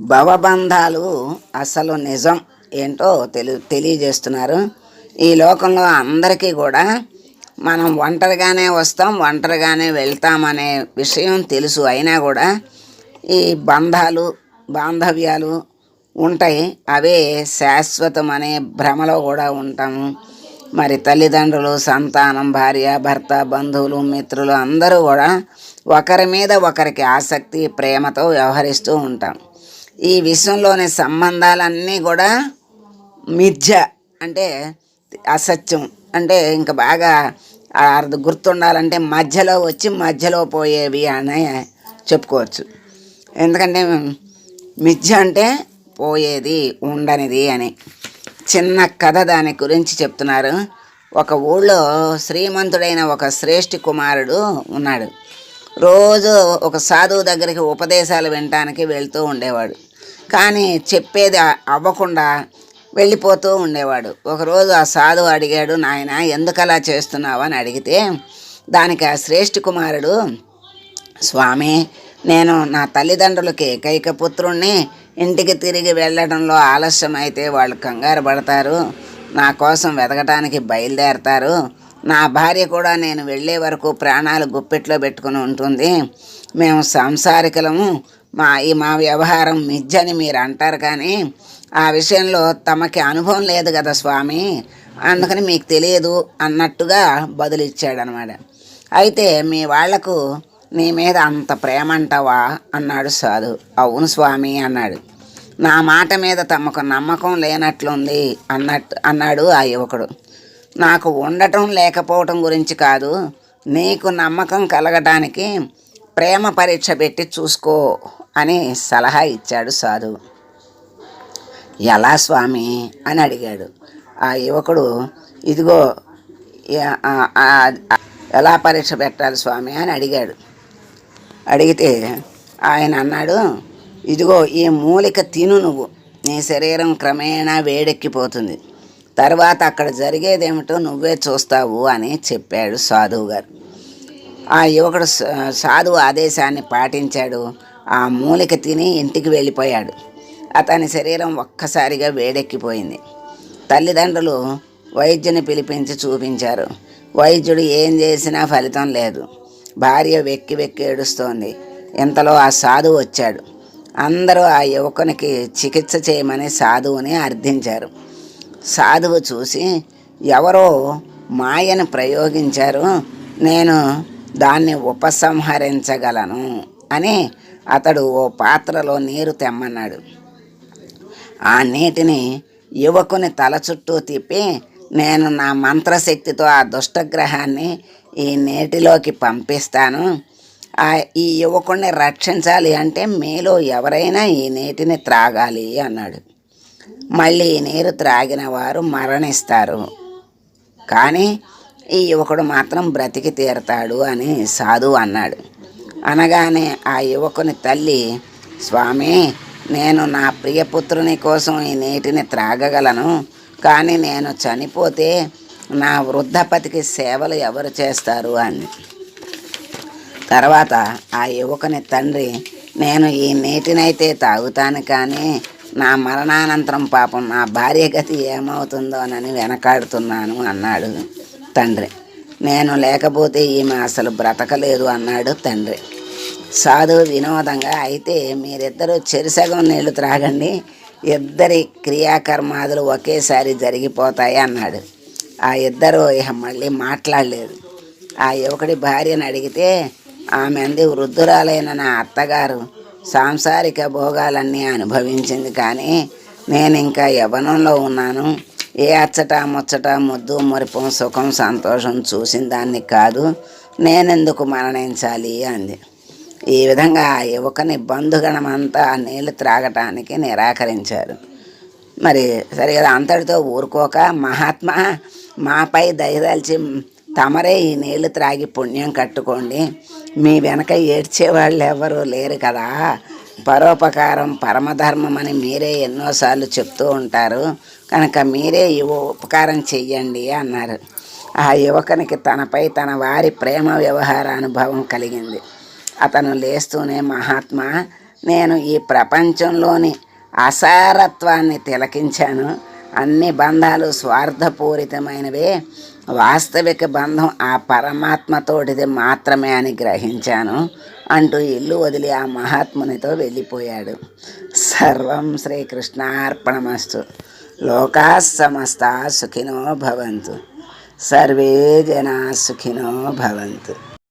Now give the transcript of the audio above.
భవబంధాలు అసలు నిజం ఏంటో తెలి తెలియజేస్తున్నారు. ఈ లోకంలో అందరికీ కూడా మనం ఒంటరిగానే వస్తాం ఒంటరిగానే వెళ్తామనే విషయం తెలుసు. అయినా కూడా ఈ బంధాలు బాంధవ్యాలు ఉంటాయి. అవే శాశ్వతం అనే భ్రమలో కూడా ఉంటాము మరి తల్లిదండ్రులు సంతానం భార్య భర్త బంధువులు మిత్రులు అందరూ కూడా ఒకరి మీద ఒకరికి ఆసక్తి ప్రేమతో వ్యవహరిస్తూ ఉంటాం. ఈ విశ్వంలోని సంబంధాలన్నీ కూడా మిథ్య అంటే అసత్యం. అంటే ఇంకా బాగా అర్థం గుర్తుండాలంటే మధ్యలో వచ్చి మధ్యలో పోయేవి అని చెప్పుకోవచ్చు. ఎందుకంటే మిథ్య అంటే పోయేది ఉండనిది అని. చిన్న కథ దాని గురించి చెప్తున్నారు. ఒక ఊళ్ళో శ్రీమంతుడైన ఒక శ్రేష్ఠి కుమారుడు ఉన్నాడు. రోజు ఒక సాధువు దగ్గరికి ఉపదేశాలు వినటానికి వెళ్తూ ఉండేవాడు. కానీ చెప్పేది అవ్వకుండా వెళ్ళిపోతూ ఉండేవాడు. ఒకరోజు ఆ సాధువు అడిగాడు నాయన ఎందుకలా చేస్తున్నావు? అని అడిగితే దానికి ఆ శ్రేష్ఠి కుమారుడు స్వామి నేను నా తల్లిదండ్రులకి ఏకైక పుత్రుణ్ణి ఇంటికి తిరిగి వెళ్ళడంలో ఆలస్యం అయితే వాళ్ళు కంగారు పడతారు నా కోసం వెతకటానికి బయలుదేరతారు నా భార్య కూడా నేను వెళ్ళే వరకు ప్రాణాలు గుప్పెట్లో పెట్టుకుని ఉంటుంది మేము సాంసారికలము మా ఈ మా వ్యవహారం మిజ్జని మీరు అంటారు కానీ ఆ విషయంలో తమకి అనుభవం లేదు కదా స్వామి. అందుకని మీకు తెలియదు అన్నట్టుగా బదులిచ్చాడనమాట. అయితే మీ వాళ్ళకు నీ మీద అంత ప్రేమ అంటావా అన్నాడు సాధు. అవును స్వామి అన్నాడు. నా మాట మీద తమకు నమ్మకం లేనట్లుంది అన్నట్టు అన్నాడు ఆ యువకుడు. నాకు ఉండటం లేకపోవటం గురించి కాదు నీకు నమ్మకం కలగటానికి ప్రేమ పరీక్ష పెట్టి చూసుకో అని సలహా ఇచ్చాడు సాధువు ఎలా స్వామి? అని అడిగాడు. ఆ యువకుడు ఇదిగో ఎలా పరీక్ష పెట్టాలి స్వామి? అని అడిగాడు. అడిగితే ఆయన అన్నాడు ఇదిగో ఈ మూలిక తిను నువ్వు. నీ శరీరం క్రమేణా వేడెక్కిపోతుంది. తర్వాత అక్కడ జరిగేదేమిటో నువ్వే చూస్తావు అని చెప్పాడు సాధువు గారు. ఆ యువకుడు సాధువు ఆదేశాన్ని పాటించాడు. ఆ మూలిక తిని ఇంటికి వెళ్ళిపోయాడు. అతని శరీరం ఒక్కసారిగా వేడెక్కిపోయింది. తల్లిదండ్రులు వైద్యుని పిలిపించి చూపించారు. వైద్యుడు ఏం చేసినా ఫలితం లేదు. భార్య వెక్కి వెక్కి ఏడుస్తోంది. ఇంతలో ఆ సాధువు వచ్చాడు. అందరూ ఆ యువకునికి చికిత్స చేయమని సాధువుని అర్థించారు. సాధువు చూసి ఎవరో మాయను ప్రయోగించారు. నేను దాన్ని ఉపసంహరించగలను అని అతడు ఓ పాత్రలో నీరు తెమ్మన్నాడు. ఆ నీటిని యువకుని తల చుట్టూ తిప్పి నేను నా మంత్రశక్తితో ఆ దుష్టగ్రహాన్ని ఈ నీటిలోకి పంపిస్తాను. ఆ ఈ యువకుణ్ణి రక్షించాలి అంటే మీలో ఎవరైనా ఈ నీటిని త్రాగాలి అన్నాడు. మళ్ళీ ఈ నీరు త్రాగిన వారు మరణిస్తారు. కానీ ఈ యువకుడు మాత్రం బ్రతికి తీరతాడు అని సాధువు అన్నాడు. అనగానే ఆ యువకుని తల్లి స్వామి నేను నా ప్రియపుత్రుని కోసం ఈ నీటిని త్రాగగలను. కానీ నేను చనిపోతే నా వృద్ధపతికి సేవలు ఎవరు చేస్తారు? అని. తర్వాత ఆ యువకుని తండ్రి నేను ఈ నీటినైతే తాగుతాను కానీ నా మరణానంతరం పాపం నా భార్య గతి ఏమవుతుందోనని వెనకాడుతున్నాను అన్నాడు. తండ్రి. నేను లేకపోతే ఈమె అసలు బ్రతకలేదు అన్నాడు తండ్రి. సాధు వినోదంగా అయితే మీరిద్దరూ చెరిసగం నీళ్ళు త్రాగండి. ఇద్దరి క్రియాకర్మాదులు ఒకేసారి జరిగిపోతాయి అన్నాడు. ఆ ఇద్దరు ఇక మళ్ళీ మాట్లాడలేదు. ఆ యువకుడి భార్యను అడిగితే ఆమె అంది వృద్ధురాలైన నా అత్తగారు సాంసారిక భోగాలన్నీ అనుభవించింది కానీ నేను ఇంకా యవనంలో ఉన్నాను. ఏ అచ్చట ముచ్చట ముద్దు మురిపం సుఖం సంతోషం చూసిన దాన్ని కాదు నేనెందుకు మరణించాలి అంది. ఈ విధంగా ఆ యువకుని బంధుగణమంతా నీళ్ళు త్రాగటానికి నిరాకరించారు. మరి సరే అంతటితో ఊరుకోక మహాత్మా మాపై దయదలిచి తమరే ఈ నీళ్ళు త్రాగి పుణ్యం కట్టుకోండి. మీ వెనక ఏడ్చేవాళ్ళు ఎవరు లేరు కదా. పరోపకారం పరమధర్మం అని మీరే ఎన్నోసార్లు చెప్తూ ఉంటారు. కనుక మీరే ఈ ఉపకారం చెయ్యండి అన్నారు. ఆ యువకునికి తనపై తన వారి ప్రేమ వ్యవహార అనుభవం కలిగింది. అతను లేస్తూనే మహాత్మా నేను ఈ ప్రపంచంలోని అసారత్వాన్ని తిలకించాను. అన్ని బంధాలు స్వార్థపూరితమైనవే. వాస్తవిక బంధం ఆ పరమాత్మతోటిది మాత్రమే అని గ్రహించాను అంటూ ఇల్లు వదిలి ఆ మహాత్మునితో వెళ్ళిపోయాడు. సర్వం శ్రీకృష్ణార్పణమస్తు. లోకా సమస్త సుఖినో భవంతు. సర్వే జనా సుఖినో భవంతు.